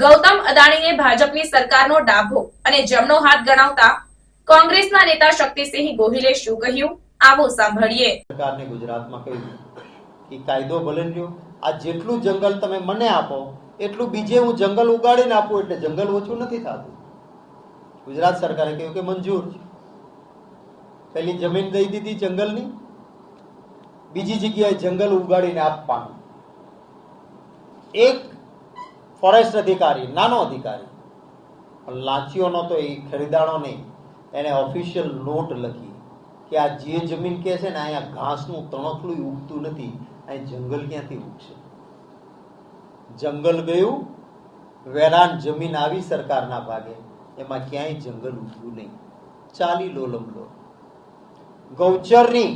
ગૌતમ અદાણીને ભાજપની સરકારનો ડાભો અને જમણો હાથ ગણાવતા કોંગ્રેસના નેતા શક્તિસિંહ ગોહિલે શું કહ્યું? આવો સાંભળીએ. સરકારને ગુજરાતમાં કહ્યું કે કાયદો ભલે આ જેટલું જંગલ તમે મને આપો, એટલું બીજે હું જંગલ ઉગાડીને આપું એટલે જંગલ ઓછું નથી થતું. ગુજરાત સરકારે કહ્યું કે મંજૂર પેલી જમીન દઈ દીધી જંગલની બીજી જગ્યાએ જંગલ ઉગાડીને આપવાનું. એક ફોરેસ્ટ અધિકારી, નાનો અધિકારી. પણ લાંચીઓનો તો એ ખરીદાણો નહીં. એને ઓફિશિયલ નોટ લખી કે આ જે જમીન કે છે ને, અહીંયા ઘાસનું તણખલું ઉગતું નથી, અહીં જંગલ ક્યાંથી ઉગશે? જંગલ ગયું, વેરાન જમીન આવી સરકારના ભાગે, એમાં ક્યાંય જંગલ ઉગ્યું નહીં. ચાલી લો લમલો ગૌચરની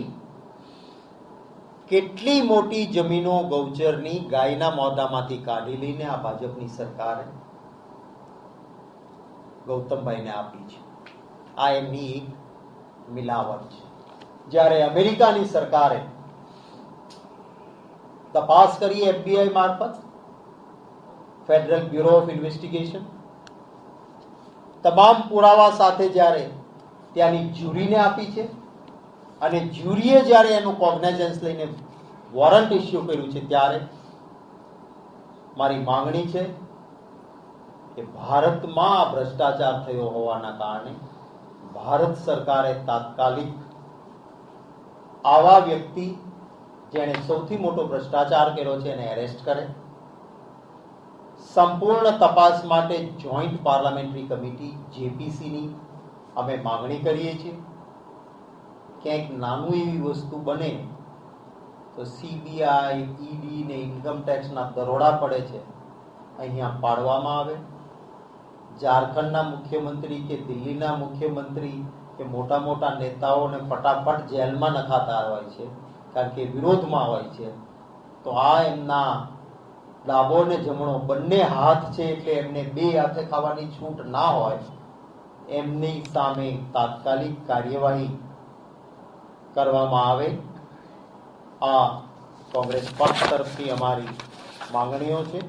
કેટલી મોટી જમીનો ગૌચરની ગાયના મોદામાંથી કાઢી લઈને આ ભાજપની સરકારે ગૌતમભાઈને આપી છે. આ એમની એક મિલાવટ છે. જ્યારે અમેરિકાની સરકારે તપાસ કરી એફબીઆઈ મારફત, ફેડરલ બ્યુરો ઓફ ઇન્વેસ્ટિગેશન, તમામ પુરાવા સાથે જ્યારે ત્યાંની જ્યુરીને આપી છે અને જ્યુરીએ જ્યારે એનું કોગ્નેઝન્સ લઈને વોરંટ ઇસ્યુ કર્યું છે ત્યારે મારી માંગણી છે કે ભારતમાં ભ્રષ્ટાચાર થયો હોવાના કારણે ભારત સરકારે તાત્કાલિક આવા વ્યક્તિ જેણે સૌથી મોટો ભ્રષ્ટાચાર કર્યો છે એને એરેસ્ટ કરે. સંપૂર્ણ તપાસ માટે જોઈન્ટ પાર્લામેન્ટરી કમિટી જેપીસીની અમે માંગણી કરીએ છીએ. ક્યાંક નાનું એવી વસ્તુ બને, તો સીબીઆઈ ઈડી ને ઇન્કમ ટેક્સના દરોડા પડે છે, અહીંયા પાડવામાં આવે. ઝારખંડના મુખ્યમંત્રી કે દિલ્હીના મુખ્યમંત્રી કે મોટા મોટા નેતાઓને ફટાફટ જેલમાં નખાતા હોય છે, કારણ કે વિરોધમાં હોય છે, તો આ એમના ડાબો ને જમણો બંને હાથ છે એટલે એમને બે હાથે ખાવાની છૂટ ના હોય, એમની સામે તાત્કાલિક કાર્યવાહી કરવામાં આવે. આ કોંગ્રેસ પક્ષ તરફથી અમારી માંગણીઓ છે.